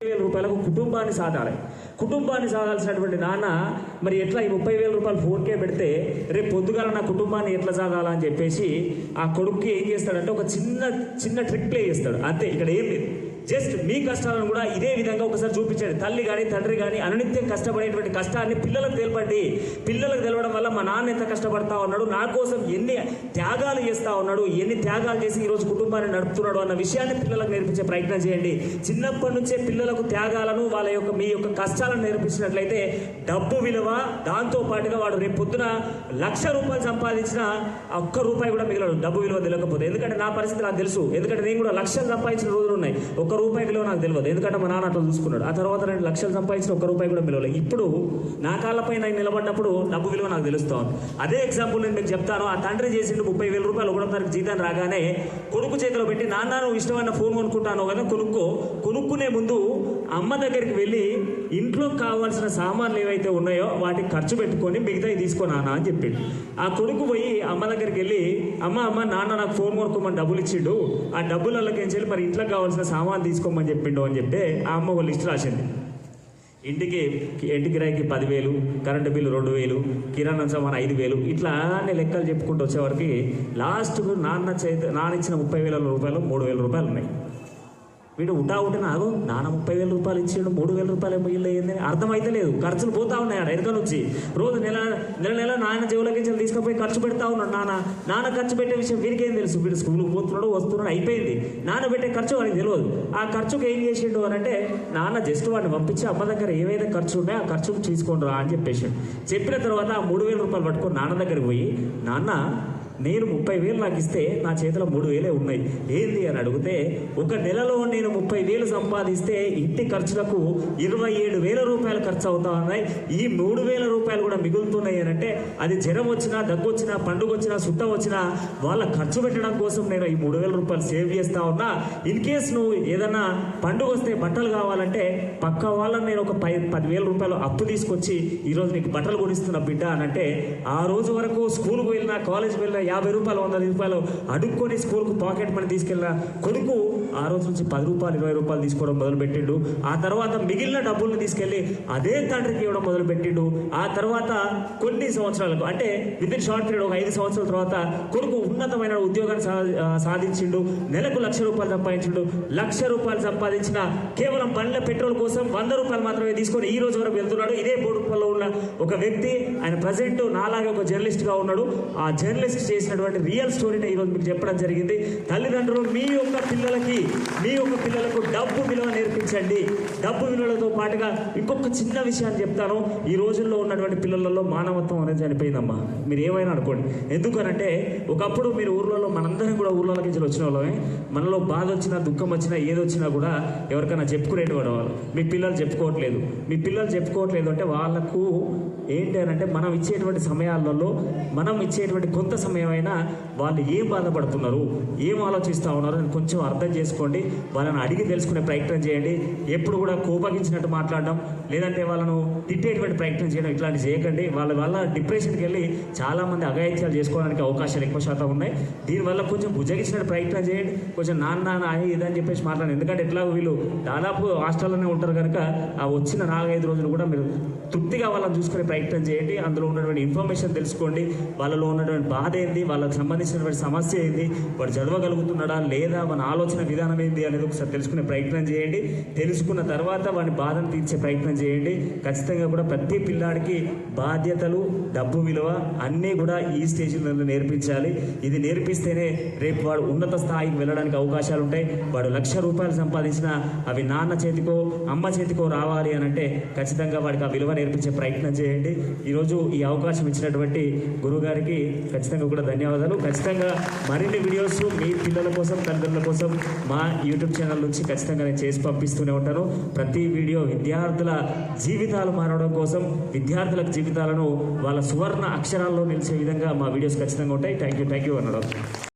వేల రూపాయలకు కుటుంబాన్ని సాధాలి కుటుంబాన్ని సాగాల్సినటువంటి నాన్న మరి ఎట్లా ఈ ముప్పై వేల రూపాయలు ఫోన్ కే పెడితే రేపు పొద్దుగాల నా కుటుంబాన్ని ఎట్లా సాగాలా అని చెప్పేసి ఆ కొడుక్కి ఏం చేస్తాడంటే ఒక చిన్న చిన్న ట్రిక్ ప్లే చేస్తాడు. అంతే ఇక్కడ ఏం లేదు. జస్ట్ మీ కష్టాలను కూడా ఇదే విధంగా ఒకసారి చూపించండి. తల్లి కానీ తండ్రి కానీ అనునిత్యం కష్టపడేటువంటి కష్టాన్ని పిల్లలకు తెలపండి. పిల్లలకు తెలవడం వల్ల మా నాన్న ఎంత కష్టపడతా ఉన్నాడు నా కోసం ఎన్ని త్యాగాలు చేస్తా ఉన్నాడు ఎన్ని త్యాగాలు చేసి ఈరోజు కుటుంబాన్ని నడుపుతున్నాడు అన్న విషయాన్ని పిల్లలకు నేర్పించే ప్రయత్నం చేయండి. చిన్నప్పటి నుంచే పిల్లలకు త్యాగాలను వాళ్ళ యొక్క మీ యొక్క కష్టాలను నేర్పించినట్లయితే డబ్బు విలువ దాంతో పాటుగా వాడు రేపు పొద్దున లక్ష రూపాయలు సంపాదించిన ఒక్క రూపాయి కూడా మిగలడు డబ్బు విలువ తెలియకపోతే ఎందుకంటే నా పరిస్థితి నాకు తెలుసు. ఎందుకంటే నేను కూడా లక్షలు సంపాదించిన రోజులు ఉన్నాయి. ఒక్క రూపాయి విలువ నాకు తెలియదు ఎందుకంటే మా నాన్న అట్లా చూసుకున్నాడు. ఆ తర్వాత రెండు లక్షలు సంపాదించిన ఒక్క రూపాయి కూడా విలువలేదు. ఇప్పుడు నా కాళ్ళపై నేను నిలబడినప్పుడు డబ్బు విలువ నాకు తెలుస్తాను అదే ఎగ్జాంపుల్ నేను మీకు చెప్తాను. ఆ తండ్రి చేసిండు ముప్పై వేల రూపాయలు ఒకటో తారీఖు జీతం రాగానే కొడుకు చేతిలో పెట్టి నాన్న నువ్వు ఇష్టమైన ఫోన్ కొనుక్కుంటాను కదా కొనుక్కో. కొనుక్కునే ముందు అమ్మ దగ్గరికి వెళ్ళి ఇంట్లో కావాల్సిన సామాన్లు ఏవైతే ఉన్నాయో వాటికి ఖర్చు పెట్టుకొని మిగతావి తీసుకున్నానా అని చెప్పిండు ఆ కొడుకు పోయి అమ్మ దగ్గరికి వెళ్ళి అమ్మ అమ్మ నాన్న నాకు ఫోన్ కొనుక్కోమని డబ్బులు ఇచ్చిండు. ఆ డబ్బులకి వెళ్ళి మరి ఇంట్లో కావాల్సిన సామాన్ తీసుకోమని చెప్పిండు అని చెప్తే ఆ అమ్మ ఒక లిస్ట్ రాసింది. ఇంటికి ఇంటి కిరాయికి పదివేలు కరెంటు బిల్లు రెండు వేలు కిరాణా సామాన్ ఐదు వేలు ఇట్లా అన్ని లెక్కలు చెప్పుకుంటూ వచ్చేవరకు లాస్ట్కు నాన్న చేతి నాన్న ఇచ్చిన ముప్పై వేల రూపాయలు మూడు వేల రూపాయలు ఉన్నాయి. వీడు ఉటా ఉంటే నాగు నాన్న ముప్పై వేల రూపాయలు ఇచ్చిండు మూడు వేల రూపాయలు మిగిలింది అర్థమైతే లేదు ఖర్చులు పోతా ఉన్నాయి ఆడ వెనక నుంచి. రోజు నెల నెల నెల నాన్న జేబులకి తీసుకుపోయి ఖర్చు పెడతా ఉన్నాడు నాన్న. నాన్న ఖర్చు పెట్టే విషయం వీరికేం తెలుసు? వీడు స్కూల్కి పోతున్నాడు వస్తున్నాడు అయిపోయింది. నాన్న పెట్టే ఖర్చు వాడికి తెలియదు ఆ ఖర్చుకి ఏం చేసిండు అని అంటే నాన్న జస్ట్ వాడిని పంపించి అమ్మ దగ్గర ఏవైతే ఖర్చు ఉన్నాయో ఆ ఖర్చు తీసుకోండి రా అని చెప్పేసి చెప్పిన తర్వాత ఆ మూడు వేల రూపాయలు పట్టుకొని నాన్న దగ్గరికి పోయి నాన్న నేను ముప్పై వేలు నాకు ఇస్తే నా చేతిలో మూడు వేలే ఉన్నాయి. ఏంది అని అడిగితే ఒక నెలలో నేను ముప్పై వేలు సంపాదిస్తే ఇంటి ఖర్చులకు ఇరవై ఏడు వేల రూపాయలు ఖర్చు అవుతా ఉన్నాయి. ఈ మూడు వేల రూపాయలు కూడా మిగులుతున్నాయి అని అంటే అది జ్వరం వచ్చినా దగ్గు వచ్చినా పండుగ వచ్చినా సుట్ట వచ్చినా వాళ్ళ ఖర్చు పెట్టడం కోసం నేను ఈ మూడు వేల రూపాయలు సేవ్ చేస్తా ఉన్నా. ఇన్ కేస్ నువ్వు ఏదన్నా పండుగ వస్తే బట్టలు కావాలంటే పక్క వాళ్ళని నేను ఒక పై పదివేల రూపాయలు అప్పు తీసుకొచ్చి ఈరోజు నీకు బట్టలు కొనిస్తున్న బిడ్డ అని అంటే ఆ రోజు వరకు స్కూల్కి వెళ్ళినా కాలేజ్కి వెళ్ళినా యాభై రూపాయలు వంద రూపాయలు అడుక్కొని స్కూల్కు పాకెట్ మనీ తీసుకెళ్ళిన కొడుకు ఆ రోజు నుంచి పది రూపాయలు ఇరవై రూపాయలు తీసుకోవడం మొదలుపెట్టిండు. ఆ తర్వాత మిగిలిన డబ్బుల్ని తీసుకెళ్ళి అదే తండ్రికి ఇవ్వడం మొదలుపెట్టిండు. ఆ తర్వాత కొన్ని సంవత్సరాలకు అంటే విత్ ఇన్ షార్ట్ పీరియడ్ ఒక ఐదు సంవత్సరాల తర్వాత కొడుకు ఉన్నతమైన ఉద్యోగాన్ని సా సాధించిండు. నెలకు లక్ష రూపాయలు సంపాదించిండు. లక్ష రూపాయలు సంపాదించిన కేవలం బండ్ల పెట్రోల్ కోసం వంద రూపాయలు మాత్రమే తీసుకొని ఈ రోజు వరకు వెళ్తున్నాడు. ఇదే బోడుపల్లో ఉన్న ఒక వ్యక్తి ఆయన ప్రజెంట్ నాలాగే ఒక జర్నలిస్ట్గా ఉన్నాడు. ఆ జర్నలిస్ట్ చేసినటువంటి రియల్ స్టోరీని ఈ రోజు మీకు చెప్పడం జరిగింది. తల్లిదండ్రులు మీ యొక్క పిల్లలకి మీ యొక్క పిల్లలకు డబ్బు విలువ నేర్పించండి. డబ్బు విలువలతో పాటుగా ఇంకొక చిన్న విషయాన్ని చెప్తాను. ఈ రోజుల్లో ఉన్నటువంటి పిల్లలలో మానవత్వం అనేది చనిపోయిందమ్మా. మీరు ఏమైనా అనుకోండి. ఎందుకనంటే ఒకప్పుడు మీరు ఊర్లలో మనందరం కూడా ఊర్లలోకి నుంచి వచ్చిన వాళ్ళమే. మనలో బాధ వచ్చినా దుఃఖం వచ్చినా ఏది వచ్చినా కూడా ఎవరికైనా చెప్పుకునేటువంటి వాళ్ళు. మీ పిల్లలు చెప్పుకోవట్లేదు. మీ పిల్లలు చెప్పుకోవట్లేదు అంటే వాళ్ళకు ఏంటి అని అంటే మనం ఇచ్చేటువంటి సమయాలలో మనం ఇచ్చేటువంటి కొంత సమయమైనా వాళ్ళు ఏం బాధపడుతున్నారు ఏం ఆలోచిస్తూ ఉన్నారు అని కొంచెం అర్థం చేసుకోండి వాళ్ళని అడిగి తెలుసుకునే ప్రయత్నం చేయండి. ఎప్పుడు కూడా కోపగించినట్టు మాట్లాడడం లేదంటే వాళ్ళను తిట్టేటువంటి ప్రయత్నం చేయడం ఇట్లాంటివి చేయకండి. వాళ్ళ వల్ల డిప్రెషన్కి వెళ్ళి చాలామంది అగాయిత్యాలు చేసుకోవడానికి అవకాశాలు ఎక్కువ శాతం ఉన్నాయి. దీనివల్ల కొంచెం భుజగించినట్టు ప్రయత్నం చేయండి. కొంచెం నాన్న నాన్న అని ఇదని చెప్పేసి మాట్లాడండి. ఎందుకంటే ఎట్లా వీళ్ళు దాదాపు హాస్టల్లోనే ఉంటారు కనుక ఆ వచ్చిన నాలుగైదు రోజులు కూడా మీరు తృప్తిగా వాళ్ళని చూసుకునే ప్రయత్నం చేయండి. అందులో ఉన్నటువంటి ఇన్ఫర్మేషన్ తెలుసుకోండి. వాళ్ళలో ఉన్నటువంటి బాధ ఏంది? వాళ్ళకి సంబంధించినటువంటి సమస్య ఏంది? వాడు చదవగలుగుతున్నాడా? లేదా మన ఆలోచన విధానం ఏంది అనేది ఒకసారి తెలుసుకునే ప్రయత్నం చేయండి. తెలుసుకున్న తర్వాత వాడిని బాధను తీర్చే ప్రయత్నం చేయండి. ఖచ్చితంగా కూడా ప్రతి పిల్లాడికి బాధ్యతలు డబ్బు విలువ అన్నీ కూడా ఈ స్టేజ్లో నేర్పించాలి. ఇది నేర్పిస్తేనే రేపు వాడు ఉన్నత స్థాయికి వెళ్ళడానికి అవకాశాలు ఉంటాయి. వాడు లక్ష రూపాయలు సంపాదించిన అవి నాన్న చేతికో అమ్మ చేతికో రావాలి అని అంటే ఖచ్చితంగా వాడికి ఆ విలువ నేర్పించే ప్రయత్నం చేయండి. ఈరోజు ఈ అవకాశం ఇచ్చినటువంటి గురువు గారికి ఖచ్చితంగా కూడా ధన్యవాదాలు. ఖచ్చితంగా మరిన్ని వీడియోస్ మీ పిల్లల కోసం తల్లిదండ్రుల కోసం మా యూట్యూబ్ ఛానల్ నుంచి ఖచ్చితంగా నేను చేసి పంపిస్తూనే ఉంటాను. ప్రతి వీడియో విద్యార్థుల జీవితాలు మారడం కోసం విద్యార్థుల జీవితాలను వాళ్ళ సువర్ణ అక్షరాల్లో నిలిచే విధంగా మా వీడియోస్ ఖచ్చితంగా ఉంటాయి. Thank you thank you అన్నడం.